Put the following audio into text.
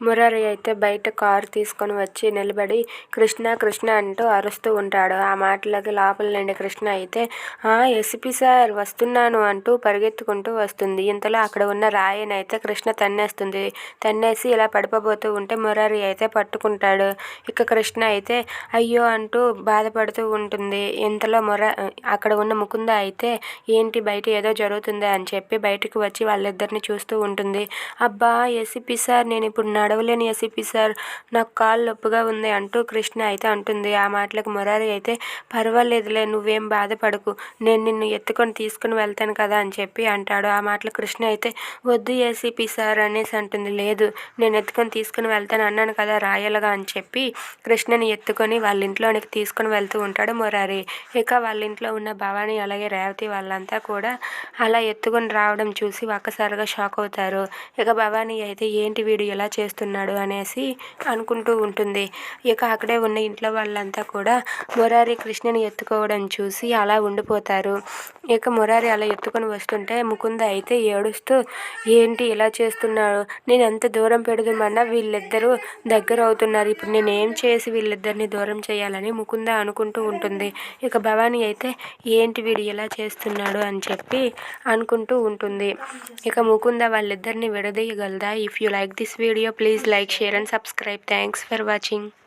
మురారి అయితే బయట కారు తీసుకొని వచ్చి నిలబడి కృష్ణ కృష్ణ అంటూ అరుస్తూ ఉంటాడు. ఆ మాటలకి లోపల నుండి కృష్ణ అయితే ఆ ఎస్పీ సార్ వస్తున్నాను అంటూ పరిగెత్తుకుంటూ వస్తుంది. ఇంతలో అక్కడ ఉన్న రాయిని అయితే కృష్ణ తన్నేస్తుంది. తన్నేసి ఇలా పడిపోబోతూ ఉంటే మురారి అయితే పట్టుకుంటాడు. ఇక కృష్ణ అయితే అయ్యో అంటూ బాధపడుతూ ఉంటుంది. ఇంతలో ముర అక్కడ ఉన్న ముకుంద అయితే ఏంటి బయట ఏదో జరుగుతుంది అని చెప్పి బయటకు వచ్చి వాళ్ళిద్దరిని చూస్తూ ఉంటుంది. అబ్బా ఎసిపి సార్ నేను ఇప్పుడు నడవలేని ఎసిపి సార్ నాకు కాళ్ళు నొప్పిగా ఉంది అంటూ కృష్ణ అయితే అంటుంది. ఆ మాటలకు మురారి అయితే పర్వాలేదులే నువ్వేం బాధపడకు. నేను నిన్ను ఎత్తుకొని తీసుకుని వెళ్తాను కదా అని చెప్పి అంటాడు. ఆ మాటలు కృష్ణ అయితే వద్దు ఏసీపీ సార్ అనేసి అంటుంది. లేదు నేను ఎత్తుకొని తీసుకుని వెళ్తాను అన్నాను కదా రాయలుగా అని చెప్పి కృష్ణని ఎత్తుకొని వాళ్ళ ఇంట్లోనికి తీసుకుని వెళ్తూ ఉంటాడు మురారి. ఇక వాళ్ళ ఇంట్లో ఉన్న భవానీ అలాగే రేవతి వాళ్ళంతా కూడా అలా ఎత్తుకొని రావడం చూసి ఒక్కసారిగా షాక్ అవుతారు. ఇక భవానీ అయితే ఏంటి వీడు ఎలా చేస్తున్నాడు అనేసి అనుకుంటూ ఉంటుంది. ఇక అక్కడే ఉన్న ఇంట్లో వాళ్ళంతా కూడా మురారి కృష్ణని ఎత్తుకోవడం చూసి అలా ఉండిపోతారు. ఇక మురారి అలా ఎత్తుకొని వస్తుంటే ముకుంద అయితే ఏడుస్తూ ఏంటి ఇలా చేస్తున్నాడు నేను ఎంత దూరం పెడదామన్నా వీళ్ళిద్దరూ దగ్గర అవుతున్నారు. ఇప్పుడు నేను ఏం చేసి వీళ్ళిద్దరిని దూరం చేయాలని ముకుంద అనుకుంటూ ఉంటుంది. ఇక భవానీ అయితే ఏంటి వీడు ఇలా చేస్తున్నాడు? అని చెప్పి అనుకుంటూ ఉంటుంది. ఇక ముకుంద వాళ్ళిద్దరిని విడదీయగలదా? If you like this video please like share and subscribe thanks for watching